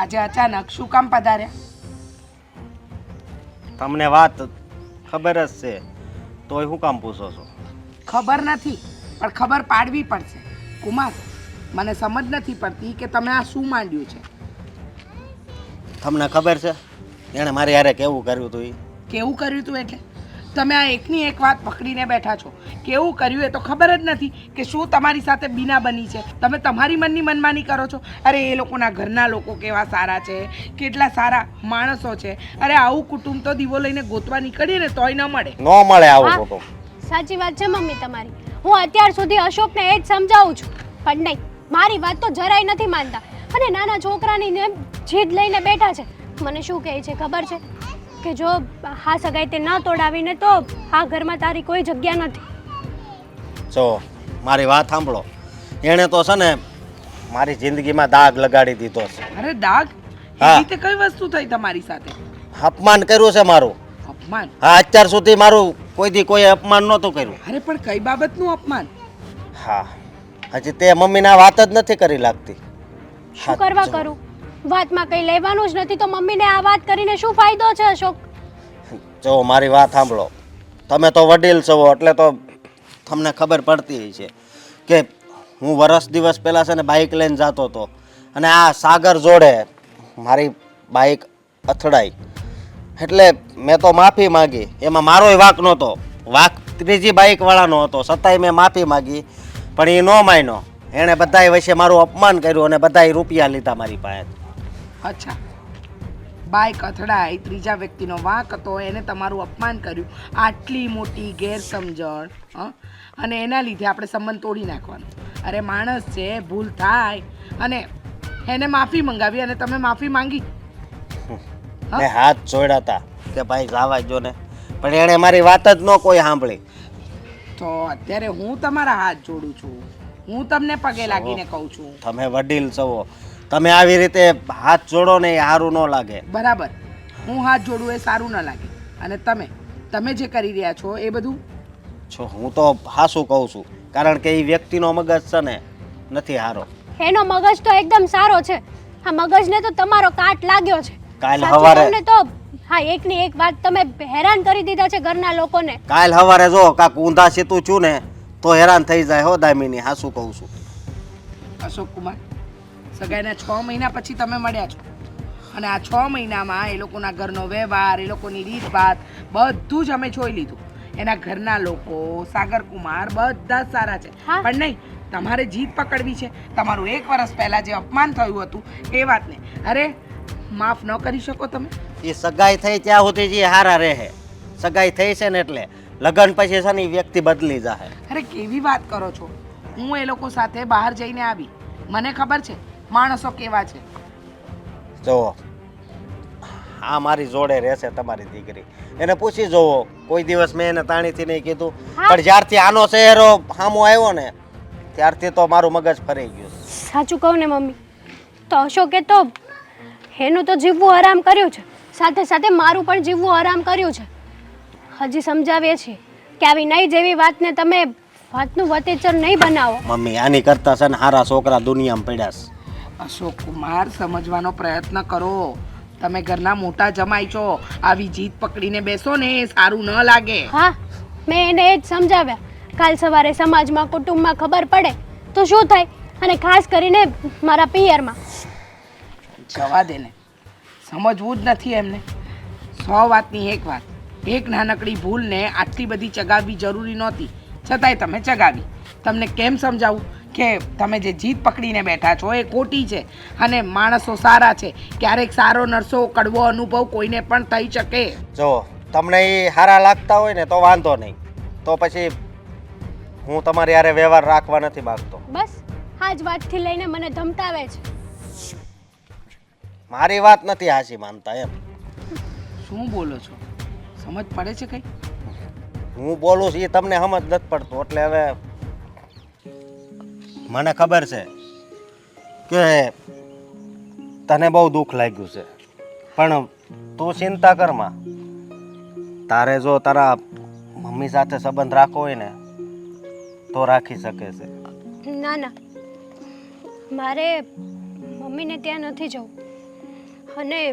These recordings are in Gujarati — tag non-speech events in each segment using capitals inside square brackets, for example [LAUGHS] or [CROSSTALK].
આજે અચાનક શું કામ પધાર્યા? તમને વાત ખબર જ છે તોય શું કામ પૂછો છો? ખબર નથી પણ ખબર પાડવી પડશે. કુમાર મને સમજ નથી પડતી કે તમે આ શું માંડ્યું છે. તમને ખબર છે? એણે મારી હારે કેવું કર્યું હતું એ કેવું કર્યું તું એટલે? તમે આ એકની એક વાત પકડીને બેઠા છો. કેવું કર્યું એ તો ખબર જ નથી કે શું તમારી સાથે બીના બની છે. તમે તમારી મનની મનમાની કરો છો. અરે એ લોકોના ઘરના લોકો કેવા સારા છે. કેટલા સારા માણસો છે. અરે આવું કુટુંબ તો દીવો લઈને ગોતવા નીકળીએ ને તોય ન મળે. ન મળે આવું. કુટુંબ. સાચી વાત છે મમ્મી તમારી. હું અત્યાર સુધી અશોકને એ જ સમજાવું છું. પણ નહીં મારી વાત તો જરાય નથી માનતા. અને નાના છોકરાની ને જીદ લઈને બેઠા છે. મને શું કહે છે ખબર છે? કે જો હા સગાઈ તે ન તોડાવીને તો આ ઘરમાં તારી કોઈ જગ્યા નથી. જો મારી વાત સાંભળો. એણે તો છે ને મારી જિંદગીમાં દાગ લગાડી દીધો છે. અરે દાગ? હા. રીતે કઈ વસ્તુ થઈ તમારી સાથે? અપમાન કર્યું છે મારું. અપમાન? હા અત્યાર સુધી મારું કોઈ દી કોઈ અપમાન નહોતું કર્યું. અરે પણ કઈ બાબતનું અપમાન? હા. હજી તે મમ્મીના વાત જ નથી કરી લાગતી. શું કરવા કરું? વાતમાં કંઈ લેવાનું જ નથી તો મમ્મીને આ વાત કરીને શું ફાયદો છે અશોક? જો, મારી વાત સાંભળો. તમે તો વડીલ છો, એટલે તો તમને ખબર પડતી હોય છે કે હું વરસ દિવસ પહેલાં છે ને બાઇક લઈને જતો હતો. અને આ સાગર જોડે મારી બાઇક અથડાઈ. એટલે મેં તો માફી માગી. એમાં મારોય વાંક નહોતો. વાંક ત્રીજી બાઇકવાળાનો હતો. છતાંય મેં માફી માગી. પણ એ ન માન્યો. એણે બધાય વચ્ચે મારું અપમાન કર્યું અને બધાય રૂપિયા લીધા મારી પાસે. અચ્છા. બાઇક અથડાઈ ત્રીજા વ્યક્તિનો વાંક હતો એને તમારું અપમાન કર્યું. આટલી મોટી ગેરસમજણ અને એના લીધે આપણે સંબંધ તોડી નાખવાનો. અરે માણસ છે ભૂલ થાય. અને એને માફી મંગાવી અને તમે માફી માંગી. મેં હાથ જોડ્યા હતા કે ભાઈ જાવા જો ને. પણ એણે મારી વાત જ ન કોઈ સાંભળી. તો અત્યારે હું તમારા હાથ જોડું છું. હું તમને પગે લાગીને કહું છું. તમે વડીલ છો તમે આવી રીતે હાથ જોડો ને એ સારું ન લાગે. બરાબર. હું હાથ જોડું એ સારું ન લાગે. અને તમે? તમે જે કરી રહ્યા છો એ બધું? છો હું તો હાસું કહું છું. કારણ કે એ વ્યક્તિનો મગજ છે ને નથી સારો એનો મગજ તો એકદમ સારો છે. હા મગજને તો તમારો કાટ લાગ્યો છે. કાલ હવારે- તમને તો હા એકની એક વાત તમે હેરાન કરી દીધા છે ઘરના લોકોને. કાલ સવારે જો કાંક ઊંધા સેતું છું ને તો હેરાન થઈ જાય હો દામિની હાસું કહું છું. અશોક કુમાર સગાઈના છ મહિના પછી તમે મળ્યા છો. અને આ છ મહિનામાં એ લોકોના ઘરનો વ્યવહાર એ લોકોની રીતભાત બધું જ અમે જોઈ લીધું. એના ઘરના લોકો સાગર કુમાર બધા જ સારા છે. પણ નહીં તમારે જીત પકડવી છે. તમારું એક વર્ષ પહેલા જે અપમાન થયું હતું એ વાતને. અરે માફ ન કરી શકો તમે. એ સગાઈ થઈ ત્યાં સુધી જે હારા રહે. સગાઈ થઈ છે ને એટલે લગ્ન પછી છે ને એ વ્યક્તિ બદલી જાય અરે કેવી વાત કરો છો? હું એ લોકો સાથે બહાર જઈને આવી. મને ખબર છે માણસો કેવા છે? જુઓ. આ મારી જોડે રહેશે તમારી દીકરી. એને પૂછી જોવો. કોઈ દિવસ મેં એને તાણીથી નહીં કીધું. પણ જ્યારથી આનો ચહેરો સામો આવ્યો ને ત્યારથી તો મારું મગજ ફરી ગયું સાચું કહું ને મમ્મી તો અશોકે તો એનું તો જીવવું આરામ કર્યું છે. સાથે સાથે મારું પણ જીવવું આરામ કર્યું છે. હજી સમજાવીએ છીએ કે આવી નહીં જેવી વાતને તમે વાતનું વતેચર નહીં બનાવો. મમ્મી આની કરતા છે ને સારા છોકરા દુનિયામાં પડ્યા છે. અશોક કુમાર સમજવાનો પ્રયત્ન કરો. તમે ઘરના મોટા જમાઈ છો. આવી જીત પકડીને બેસો ને સારું ન લાગે. હા મેં એને એ જ સમજાવ્યા. કાલ સવારે સમાજમાં કુટુંબમાં ખબર પડે તો શું થાય? અને ખાસ કરીને મારા પિયરમાં. જવા દે ને. સમજવું જ નથી એમને. સો વાતની એક વાત. એક નાનકડી ભૂલને આટલી બધી ચગાવવી જરૂરી નહોતી. છતાંય તમે ચગાવી. તમને કેમ સમજાવું? કે તમે જે જીત પકડીને બેઠા છો એ ખોટી છે અને માણસો સારા છે. ક્યારેક સારો નરસો કડવો અનુભવ કોઈને પણ થઈ શકે. જો તમને એ હારા લાગતા હોય ને તો વાંધો નહીં. તો પછી હું તમારી યારે વ્યવહાર રાખવા નથી માંગતો. બસ આ જ વાતથી લઈને મને ધમતાવે છે. મારી વાત નથી હાસી માનતા એમ. શું બોલો છો? સમજ પડે છે કંઈ? હું બોલું છું એ તમને સમજ નથી પડતું એટલે હવે મને ખબર છે કે તને બહુ દુઃખ લાગ્યું છે. પણ તું ચિંતા કરમાં તારે જો તારા મમ્મી સાથે સંબંધ રાખવો હોય ને, તો રાખી શકે છે. ના ના. મારે મમ્મીને ત્યાં નથી જવું. અને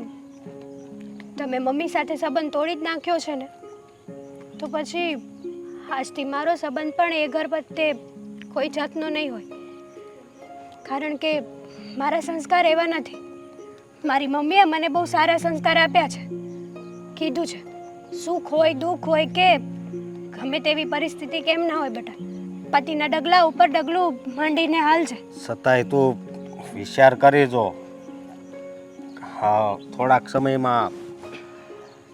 તમે મમ્મી સાથે સંબંધ તોડી જ નાખ્યો છે ને, તો પછી આજથી મારો સંબંધ પણ એ ઘર પ્રત્યે કોઈ જાતનો નહીં હોય. કારણ કે મારા સંસ્કાર એવા નથી. મારી મમ્મીએ મને બહુ સારા સંસ્કાર આપ્યા છે. કીધું છે સુખ હોય દુઃખ હોય કે ગમે તેવી પરિસ્થિતિ કેમ ના હોય બેટા? પતિના ડગલા ઉપર ડગલું માંડીને હાલ છે. છતાંય તું વિચાર કરી જો. હા થોડાક સમયમાં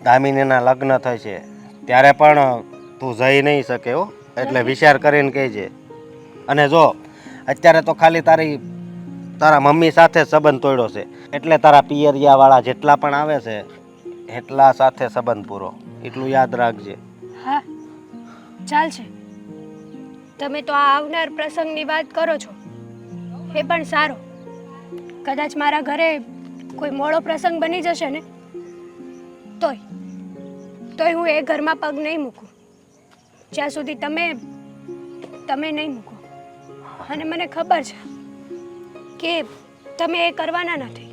દામિનીના લગ્ન થશે. ત્યારે પણ તું જઈ નહીં શકે હો. એટલે વિચાર કરીને કહેજે. અને જો અત્યારે તો ખાલી તારી, તારા મમ્મી સાથે સંબંધ તોડ્યો છે. એટલે તારા પિયરિયાવાળા જેટલા પણ આવે છે, એટલા સાથે સંબંધ પૂરો. એટલું યાદ રાખજે. હા ચાલશે તમે તો આ આવનાર પ્રસંગની વાત કરો છો. એ પણ સારો. કદાચ મારા ઘરે કોઈ મોડો પ્રસંગ બની જશે ને? તોય તોય હું એ ઘરમાં પગ નહીં મૂકું. જ્યાં સુધી તમે તમે નહીં મૂકો. અને મને ખબર છે કે તમે એ કરવાના નથી.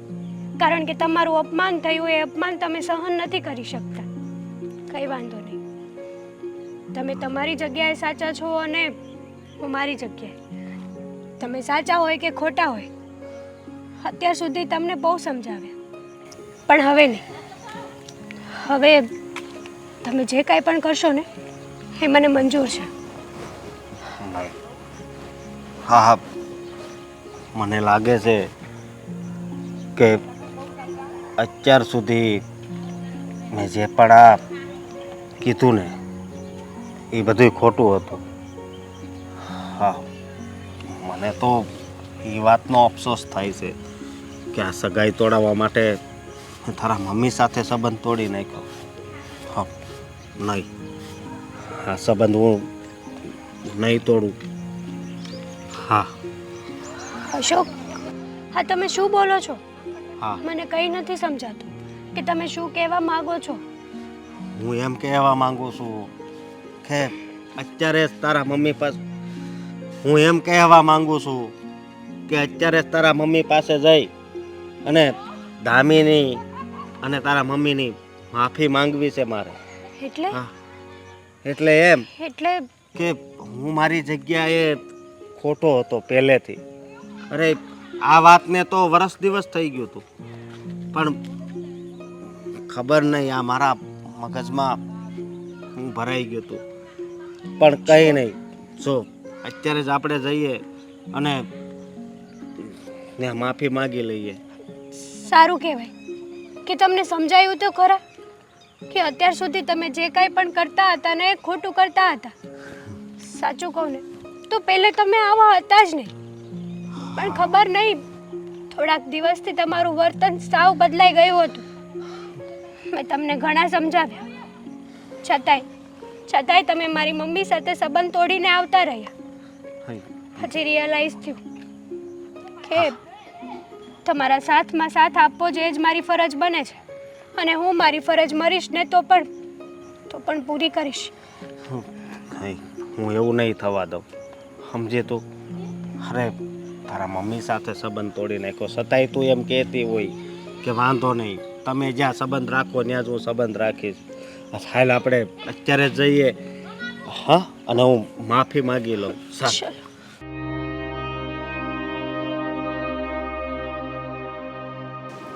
કારણ કે તમારું અપમાન થયું, એ અપમાન તમે સહન નથી કરી શકતા. કંઈ વાંધો નહીં. તમે તમારી જગ્યાએ સાચા છો અને હું મારી જગ્યાએ. તમે સાચા હોય કે ખોટા હોય, અત્યાર સુધી તમને બહુ સમજાવ્યા. પણ હવે નહીં. હવે તમે જે કાંઈ પણ કરશો ને, એ મને મંજૂર છે. હા હા મને લાગે છે કે અત્યાર સુધી મેં જે પણ આ કીધું ને, એ બધું ખોટું હતું. હા, મને તો એ વાતનો અફસોસ થાય છે કે આ સગાઈ તોડાવવા માટે હું તારા મમ્મી સાથે સંબંધ તોડી નાખ્યો. હા, નહીં. આ સંબંધ હું નહીં તોડું. હા. અશોક હા તમે શું બોલો છો? હા. મને કંઈ નથી સમજાતું કે તમે શું કહેવા માંગો છો. હું એમ કહેવા માંગુ છું કે અત્યારે તારા મમ્મી પાસે હું એમ કહેવા માંગુ છું કે અત્યારે તારા મમ્મી પાસે જઈ અને દામીની અને તારા મમ્મીની માફી માંગવી છે મારે. એટલે? હા. એટલે એમ એટલે કે હું મારી જગ્યાએ ખોટો હતો પહેલેથી. અરે આ વાતને તો વરસ દિવસ થઈ ગયું હતું. પણ ખબર નહીં આ મારા મગજમાં હું ભરાઈ ગયું હતું. પણ કંઈ નહીં. જો અત્યારે જ આપણે જઈએ અને ને માફી માગી લઈએ. સારું કહેવાય. કે તમને સમજાયું તો ખરા કે અત્યાર સુધી તમે જે કાંઈ પણ કરતા હતા ને એ ખોટું કરતા હતા. સાચું કહું ને તો પહેલે તમે આવા હતા જ નહીં. પણ ખબર નહીં થોડાક દિવસથી તમારું વર્તન સાવ બદલાઈ ગયું હતું. મેં તમને ઘણા સમજાવ્યા. છતાંય છતાંય તમે મારી મમ્મી સાથે સંબંધ તોડીને આવતા રહ્યા. પછી રિયલાઇઝ થયું કે તમારા સાથમાં સાથ આપવો જ જ મારી ફરજ બને છે. અને હું મારી ફરજ મરીશ ને તો પણ તો પણ પૂરી કરીશ. હું એવું નહીં થવા દઉં. સમજે તો? અરે તારા મમ્મી સાથે સંબંધ તોડી નાખ્યો. છતાંય તું એમ કહેતી હોય કે વાંધો નહીં તમે જ્યાં સંબંધ રાખો ત્યાં જ હું સંબંધ રાખીશ. હાલ આપણે અત્યારે જઈએ. હા અને હું માફી માગી લઉં. ચાલ.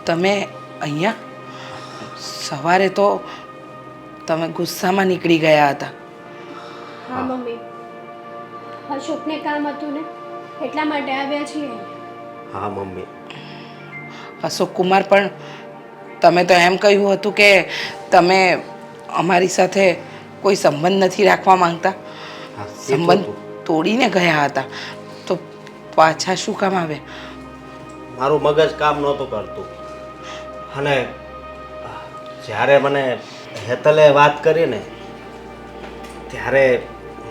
તમે અહીંયા? સવારે તો તમે ગુસ્સામાં નીકળી ગયા હતા. હા મમ્મી. અશોકને કામ હતું ને એટલા માટે આવ્યા છીએ. હા મમ્મી. અશોક કુમાર પણ તમે તો એમ કહ્યું હતું કે તમે અમારી સાથે કોઈ સંબંધ નથી રાખવા માંગતા. હા, સંબંધ તોડીને ગયા હતા. તો પાછા શું કામ આવે? મારું મગજ કામ નહોતું કરતું. અને જ્યારે મને હેતલે વાત કરી ને ત્યારે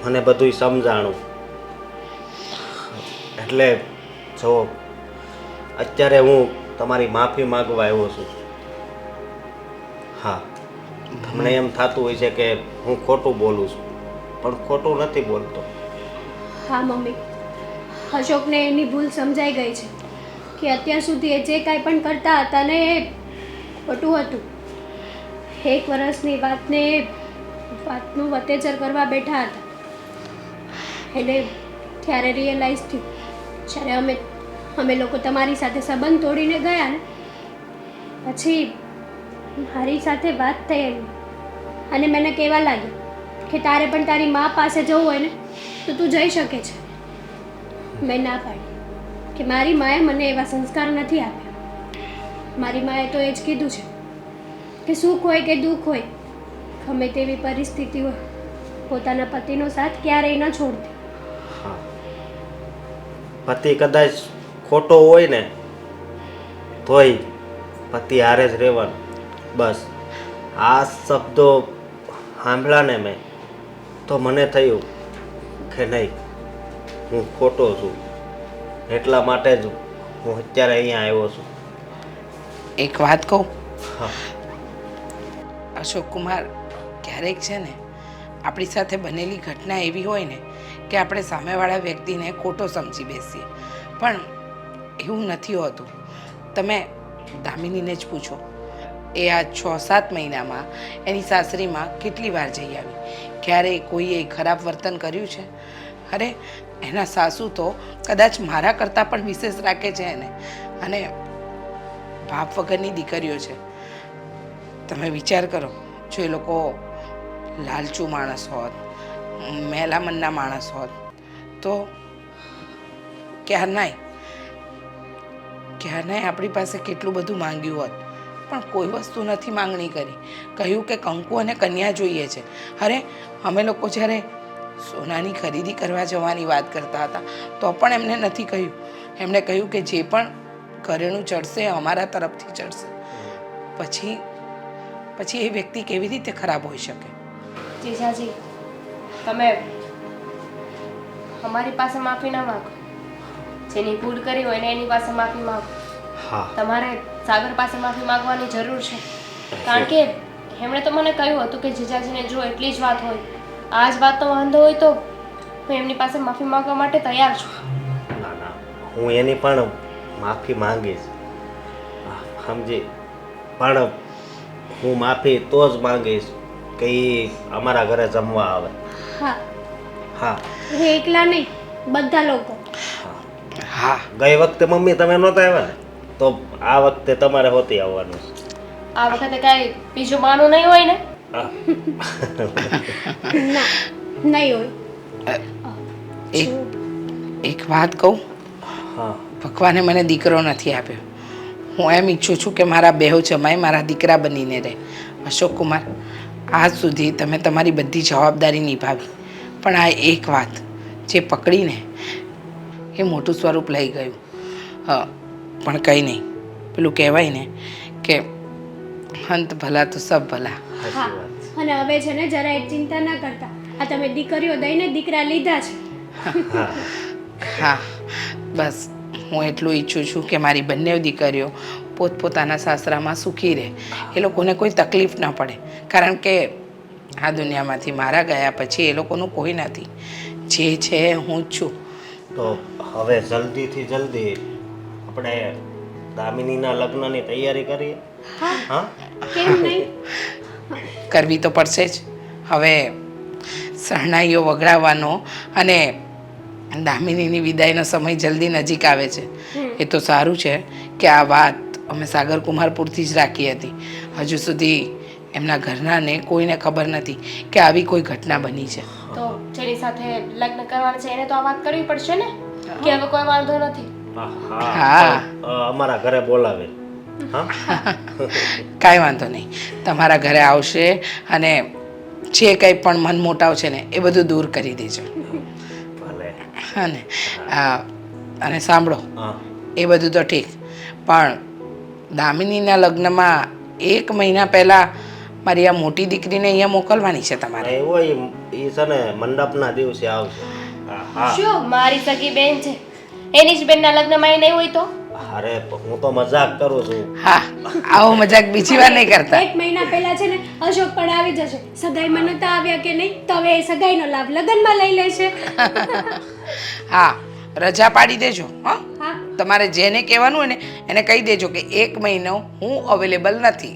મને બધુંય સમજાણું. એટલે જો અત્યારે હું તમારી માફી માગવા આવ્યો છું. હા, તમને એમ થતું હોય છે કે હું ખોટું બોલું છું, પણ ખોટું નથી બોલતો. હા, મમ્મી. અશોકને એની ભૂલ સમજાઈ ગઈ છે કે અત્યાર સુધી એ જે કાંઈ પણ કરતા હતા ને એ ખોટું હતું. એક વર્ષની વાતને વાતનું વતેચર કરવા બેઠા હતા. એટલે ત્યારે રિયલાઇઝ થયું? જ્યારે અમે અમે લોકો તમારી સાથે સંબંધ તોડીને ગયા ને, પછી મારી સાથે વાત થઈ અને મને કહેવા લાગી કે તારે પણ તારી મા પાસે જવું હોય ને, તો તું જઈ શકે છે. મેં ના પાડી કે મારી માએ મને એવા સંસ્કાર નથી આપ્યા. મારી માએ તો એ જ કીધું છે કે સુખ હોય કે દુઃખ હોય, ગમે તેવી પરિસ્થિતિ હોય પોતાના પતિનો સાથ ક્યારેય ન છોડતી. પતિ કદાચ ખોટો હોય ને તોય પતિ હારે જ રહેવાનું. બસ. આ શબ્દો સાંભળ્યા ને મેં તો મને થયું કે નહીં હું ખોટો છું. એટલા માટે જ હું અત્યારે અહીંયા આવ્યો છું. એક વાત કહું? હા. અશોક કુમાર ક્યારેક છે ને આપણી સાથે બનેલી ઘટના એવી હોય ને કે આપણે સામેવાળા વ્યક્તિને ખોટો સમજી બેસીએ. પણ એવું નથી હોતું. તમે દામિનીને જ પૂછો. એ આ છ સાત મહિનામાં એની સાસરીમાં કેટલી વાર જઈ આવી? ક્યારે કોઈએ ખરાબ વર્તન કર્યું છે? અરે, એના સાસુ તો કદાચ મારા કરતાં પણ વિશેષ રાખે છે એને. અને બાપ વગરની દીકરીઓ છે. તમે વિચાર કરો, જો એ લોકો લાલચુ માણસ હોત મહેલામનના માણસ હોત તો ક્યારનાય ક્યારનાય આપણી પાસે કેટલું બધું માંગ્યું હોત? પણ કોઈ વસ્તુ નથી માંગણી કરી. કહ્યું કે કંકુ અને કન્યા જોઈએ છે. અરે અમે લોકો જ્યારે સોનાની ખરીદી કરવા જવાની વાત કરતા હતા તો પણ એમને નથી કહ્યું. એમણે કહ્યું કે જે પણ ઘરેણું ચડશે અમારા તરફથી ચડશે. પછી પછી એ વ્યક્તિ કેવી રીતે ખરાબ હોઈ શકે? જીજાજી તમે અમારી પાસે માફી ના માંગો. જેની ભૂલ કરી હોય ને એની પાસે માફી માંગો. હા. તમારે સાગર પાસે માફી માંગવાની જરૂર છે. કારણ કે એમણે તો મને કહ્યું હતું કે જીજાજીને જો એટલી જ વાત હોય આ જ વાતનો વાંધો હોય તો હું એમની પાસે માફી માંગવા માટે તૈયાર છું. ના ના. હું એની પણ માફી માંગીશ. સમજી. પણ હું માફી તો જ માંગીશ કે અમારા ઘરે જમવા આવે. હા. હા. એ એકલા નહીં બધા લોકો. હા. હા ગઈ વખતે મમ્મી તમે નહોતા આવ્યા ને? તો આ વખતે તમારે હોતી આવવાનું. છે આ વખતે કાંઈ બીજું માનું નહીં હોય ને? હા. ના નહીં હોય. એક એક વાત કહું? હા. ભગવાને મને દીકરો નથી આપ્યો. હું એમ ઈચ્છું છું કે મારા બેહુ જમાય મારા દીકરા બનીને રહે. અશોક કુમાર આજ સુધી તમે તમારી બધી જવાબદારી નિભાવી. પણ આ એક વાત જે પકડીને એ મોટું સ્વરૂપ લઈ ગયું. હા પણ કંઈ નહીં. પેલું કહેવાય ને કે અંત ભલા તો સબ ભલા. અને હવે છે ને જરા એક ચિંતા ના કરતા. આ તમે દીકરીઓ દઈને દીકરા લીધા છે. હા બસ હું એટલું ઈચ્છું છું કે મારી બંને દીકરીઓ પોતપોતાના સાસરામાં સુખી રહે. એ લોકોને કોઈ તકલીફ ન પડે. કારણ કે આ દુનિયામાંથી મારા ગયા પછી એ લોકોનું કોઈ નથી. જે છે હું જ છું. તો હવે જલ્દીથી જલ્દી આપણે દામિનીના લગ્નની તૈયારી કરીએ? હા. હા? કેમ નહીં? કરવી તો પડશે જ. હવે શરણાઈઓ વગડાવવાનો અને દામિનીની વિદાયનો સમય જલ્દી નજીક આવે છે. એ તો સારું છે કે આ વાત અમે સાગર કુમારપુરથી જ રાખી હતી. હજુ સુધી એમના ઘરનાને કોઈને ખબર નથી કે આવી કોઈ ઘટના બની છે. તો જેની સાથે લગ્ન કરવાના છે એને તો આ વાત કરવી પડશે ને? કે હવે કોઈ વાંધો નથી? હા અમારા ઘરે બોલાવે. [LAUGHS] કાંઈ વાંધો નહીં. તમારા ઘરે આવશે અને જે કંઈ પણ મન મોટાવ છે ને એ બધું દૂર કરી દેજો. ભલે. ને? આ, અને સાંભળો. એ બધું તો ઠીક. પણ દામિનીના લગ્નમાં એક મહિના પહેલાં મારી આ મોટી દીકરીને અહીંયા મોકલવાની છે તમારે. એવો એ છે ને મંડપના દિવસે આવશે. હા હા. શું? મારી સગી બેન છે. એની જ બેનના લગ્નમાં એ નહીં હોય તો? અરે હું તો મજાક કરું છું. હા આવો મજાક બીજી વાર નહીં કરતા. એક મહિના પહેલા છે ને અશોક પણ આવી જશે. સગાઈમાં નતા આવ્યા કે નહીં? તો હવે એ સગાઈનો લાભ લગ્નમાં લઈ લેશે. હા રજા પાડી દેજો હા. તમારે જેને કહેવાનું હોય ને એને કહી દેજો કે એક મહિનો હું અવેલેબલ નથી.